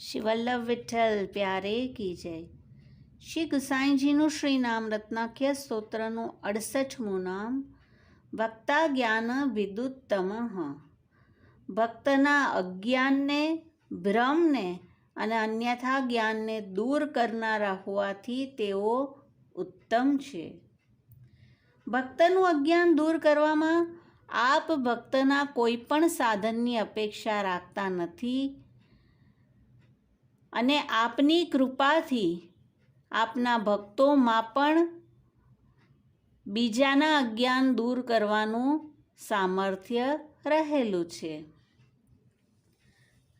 શ્રી વલ્લભ વિઠ્ઠલ, પ્યારે કી જય. શ્રી ગુસાઈજીનું શ્રી નામ રત્નાખ્ય સ્તોત્રનું અડસઠમું નામ ભક્તા જ્ઞાન વિદુત્તમ ભક્તના અજ્ઞાનને, ભ્રમને અને અન્યથા જ્ઞાનને દૂર કરનારા હોવાથી તેઓ ઉત્તમ છે. ભક્તનું અજ્ઞાન દૂર કરવામાં આપ ભક્તના કોઈ પણ સાધનની અપેક્ષા રાખતા નથી અને આપની કૃપાથી આપના ભક્તોમાં પણ બીજાના અજ્ઞાન દૂર કરવાનું સામર્થ્ય રહેલું છે.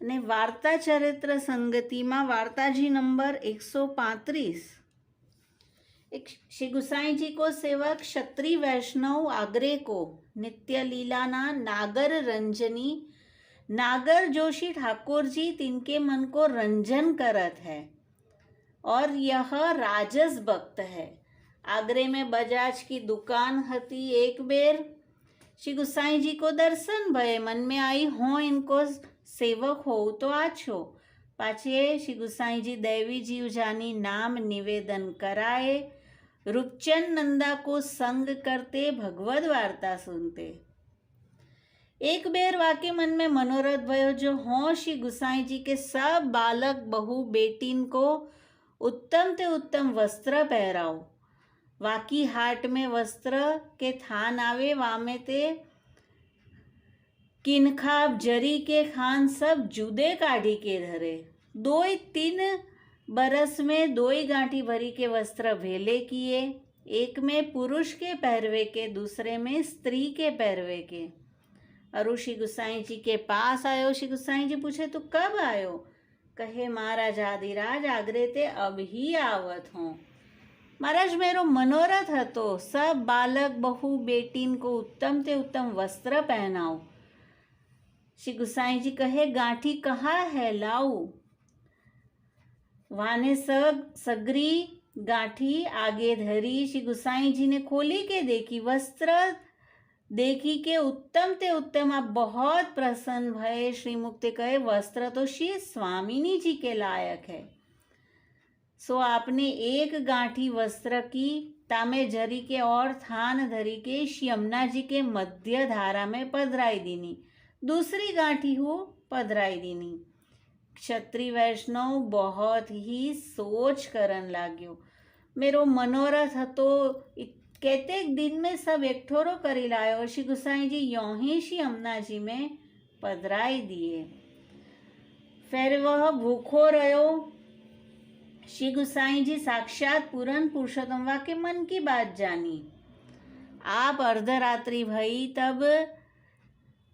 અને વાર્તા ચરિત્ર સંગતિમાં વાર્તાજી નંબર એકસો પાંત્રીસ. એક શ્રી ગુસાઈજી કો સેવક ક્ષત્રિય વૈષ્ણવ આગ્રેકો નિત્ય લીલાના નાગર રંજની नागर जोशी ठाकुर जी तिनके मन को रंजन करत है और यह राजस भक्त है। आगरे में बजाज की दुकान हती एक बेर। श्री गुसाई जी को दर्शन, भय मन में आई, हो, इनको सेवक हो तो आछो। पाछे श्री गुसाई जी देवी जीव जानी नाम निवेदन कराए। रूपचंद नंदा को संग करते भगवत एक बेर वाके मन में मनोरथ भयो, जो हों श्री गुसाई जी के सब बालक, बहू, बेटीन को उत्तम ते उत्तम वस्त्र पहराओ वाकी हाट में वस्त्र के थान आवे, वामे ते किनखाब जरी के खान, सब जुदे काढ़ी के धरे। दो तीन बरस में दो ही गांठी भरी के वस्त्र भेले किए, एक में पुरुष के पहरवे के, दूसरे में स्त्री के पहरवे के। अरु श्री गुसाई जी के पास आयो श्री गुसाई जी पूछे, तू कब आयो? कहे, महाराज आदिराज, आगरे ते अब ही आवत हों। महाराज, मेरो मनोरथ હતો सब बालक, बहु बेटीन को उत्तम ते उत्तम वस्त्र पहनाओ। श्री गुसाई जी कहे, गांठी कहाँ है? लाऊ वाने सग, सगरी, गांठी, आगे धरी। श्री गुसाई जी ने खोली के देखी वस्त्र देखी के उत्तम ते उत्तम आप बहुत प्रसन्न भय श्री मुक्ति कहे वस्त्र तो श्री स्वामिनी जी के लायक है सो आपने एक गांठी वस्त्र की तामे जरी के और थान धरी के श्री यमुना जी के मध्य धारा में पधराई दीनी दूसरी गांठी हो पधराई दीनी ક્ષત્રિય વૈષ્ણવ બહોત ही सोच करन लाग्यो मेरो मनोरथ હતો કેતેક दिन में सब एकठोरो करी लायो श्री गुसाई जी यों ही श्री अमना जी में पधराई दिए फिर वह भूखो रहो श्री गुसाई जी साक्षात पूरन पुरुषोत्तम वा के मन की बात जानी आप अर्धरात्रि भई तब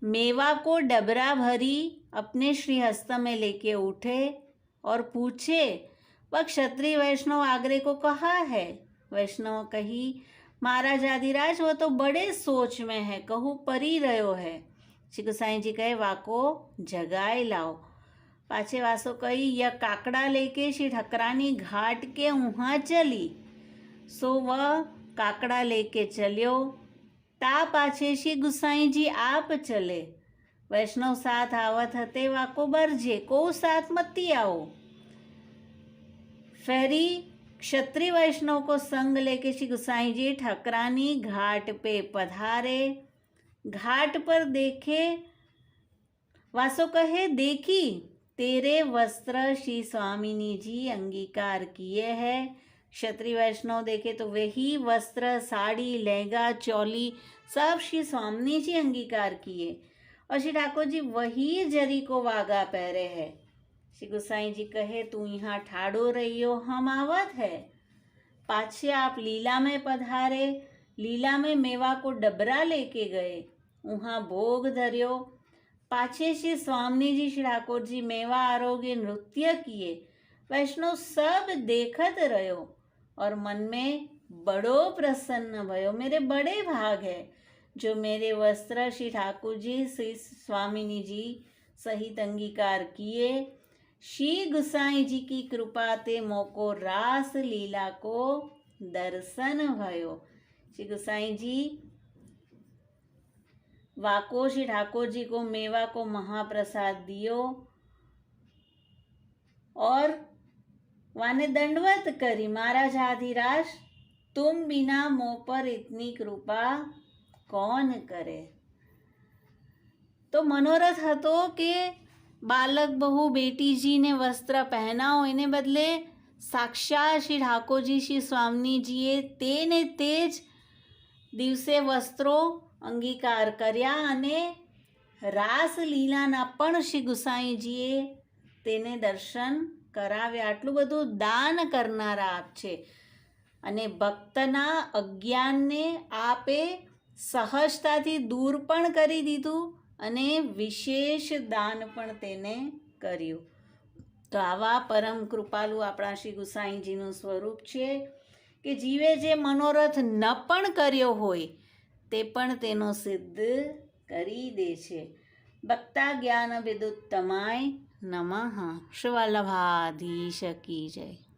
मेवा को डबरा भरी अपने श्री हस्त में लेके उठे और पूछे वह क्षत्रिय वैष्णव आगरे को कहा है वैष्णव कही મહારાજ આદિરાજ વો તો બડે સોચ મેં હે, કહું પરી રહ્યો હે. શ્રી ગુસાઈજી કહે, વાકો જગાઈ લાવો. પાછે વાસો કહી, ય કાકડા લેકે શ્રી ઠકરાની ઘાટ કે ઉહા ચલી. સો વહ કાકડા લેકે ચલ્યો. તા પાછે શ્રી ગુસાઈજી આપ ચલે. વૈષ્ણવ સાથ આવત હતે, વાકો બરજે, કો સાથ મતી આવો. ફેરી क्षत्रिय वैष्णव को संग लेके श्री गुसाई जी ठकरानी घाट पे पधारे। घाट पर देखे, वासो कहे, देखी, तेरे वस्त्र श्री स्वामिनी जी अंगीकार किए हैं। क्षत्रिय वैष्णव देखे तो वही वस्त्र, साड़ी, लहंगा, चौली सब श्री स्वामिनी जी अंगीकार किए। और श्री ठाकुर जी वही जरी को वागा पहरे है। श्री गुसाई जी कहे, तू यहाँ ठाड़ो रहियो, हम आवत है। पाछे आप लीला में पधारे, लीला में मेवा को डबरा लेके गए वहाँ भोग धरियो। पाछे श्री स्वामी जी, श्री ठाकुर जी मेवा आरोग्य नृत्य किए वैष्णव सब देखत रहो और मन में बड़ो प्रसन्न भयो, मेरे बड़े भाग है, जो मेरे वस्त्र श्री ठाकुर जी, श्री स्वामिनी जी सहित अंगीकार किए। श्री गुसाई जी की कृपा ते मोको रास लीला को दर्शन भयो श्री गुसाई जी वाको श्री ठाकुर जी को मेवा को महाप्रसाद दियो વાને દંડવત કરી મહારાજ આધિરાજ તુમ બિના મો પર ઇતની કૃપા કોણ કરે તો મનોરથ હતો કે બાલક બહુ બેટીજીને વસ્ત્ર પહેનાવો એને બદલે સાક્ષાત શ્રી ઠાકોરજી શ્રી સ્વામીજીએ તેને તે જ દિવસે વસ્ત્રો અંગીકાર કર્યા અને રાસલીલાના પણ શ્રી ગુસાઈજીએ તેને દર્શન કરાવ્યા આટલું બધું દાન કરનારા આપ છે અને ભક્તના અજ્ઞાનને આપે સહજતાથી દૂર પણ કરી દીધું અને વિશેષ દાન પણ તેને કર્યું. તો આવા પરમ કૃપાલુ આપણા શ્રી ગુસાઈજીનું સ્વરૂપ છે કે જીવે જે મનોરથ ન પણ કર્યો હોય, તે પણ તેનો સિદ્ધ કરી દે છે. ભક્તા જ્ઞાન વિદુત્તમાય નમઃ. શિવલ્લભાધીશ કી જય.